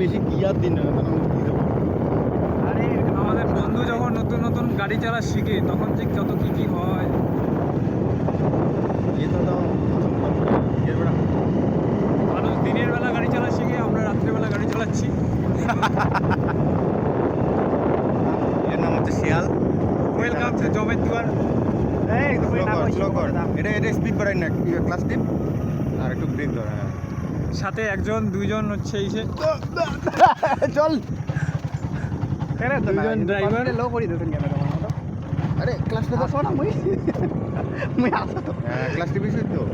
বেশি গিয়ার দিন না তখন কি দেবো। আরে আমাদের বন্ধু যখন নতুন নতুন গাড়ি চালা শিখে তখন যে কত কি কি হয়। তো মানুষ দিনের বেলা গাড়ি চালা শিখে আমরা রাত্রেবেলা গাড়ি চালাচ্ছি। এর নাম হচ্ছে শিয়াল। ওয়েলকাম টু জমের দুয়ার এটা এটা স্পিড বাড়াই না ক্লাস টিপ আর একটু ব্রেক ধর হ্যাঁ। সাথে একজন দুইজন হচ্ছে এই যে। চল। দুজন ড্রাইভার লো করি দিতেন কেন আরে ক্লাস টিপ আসো না মুই। মুই। আসো তো। হ্যাঁ ক্লাস টিপ তো।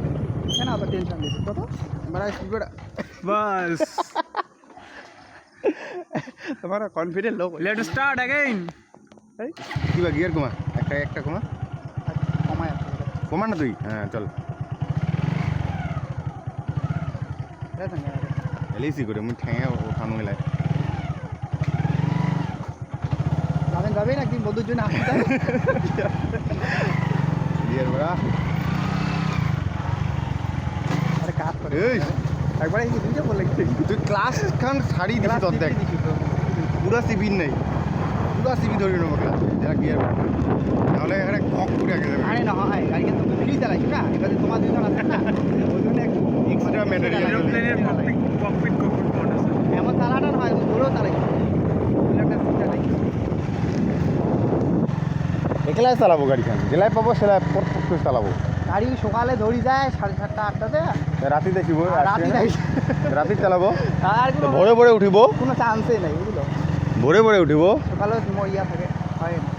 কেন অত টেনশন দিচ্ছিস কত? বাড়া স্পিড বাড়া বাস। তোমার confident low let start again কি বা গিয়ার কমা? একটা একটা কমা? কমায় আসো। কমা না তুই? হ্যাঁ চল। এলিসি করে মুই ঠেঙে ওঠানো গেলাই যাবেন যাবে নাকি বন্ধুর জন্য গিয়ার বেড়া আরে কাজ করে এই একবারে কি দুইটা বলে তুই ক্লাস খান ছাড়ি দিছি তোর দেখ পুরা সিবি নেই পুরা সিবি ধরে নেব ক্লাস যারা গিয়ার বেড়া নাহলে এখানে কক করে আগে যাবে আরে না হয় গাড়ি কিন্তু ফ্রি চালাইছি না এবারে তোমার দুজন আছে না Extra material এরোপ্লেনের ককপিট ককপিট ককপিট মোড আছে? এমন একলাই চালাবো গাড়িখান। জেলায় পাবো সেলাই চালাবো। গাড়ি সকালে ধরি যায় সাড়ে সাতটা আটটাতে রাতি দেখিব আর রাতি রাতি চালাবো। আর ভোরে ভোরে উঠিব। কোনো চান্সই নাই বুঝলো? ভোরে ভোরে উঠিব। সকালে ইয়া থাকে হয় না।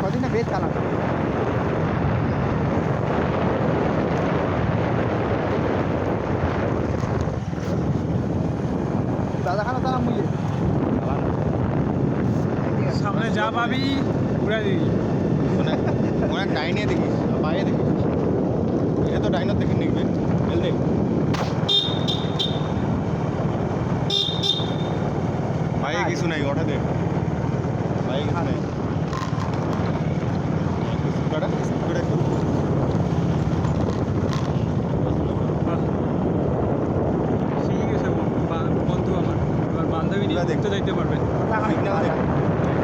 কদিনে বেশ চালানো দাদা খানা তারা মুইয়ে সামনে যা পাবি ঘুরে দিবি। অনেক ডাইনে দেখিস বাইরে দেখিস এটা তো ডাইনার দেখি নিকবে মেল দেখ। বাইরে কিছু নাই ওঠা দে বাইরে কিছু নাই। দেখতে হ্যাঁ, হ্যাঁ, দেখতে পারবেন।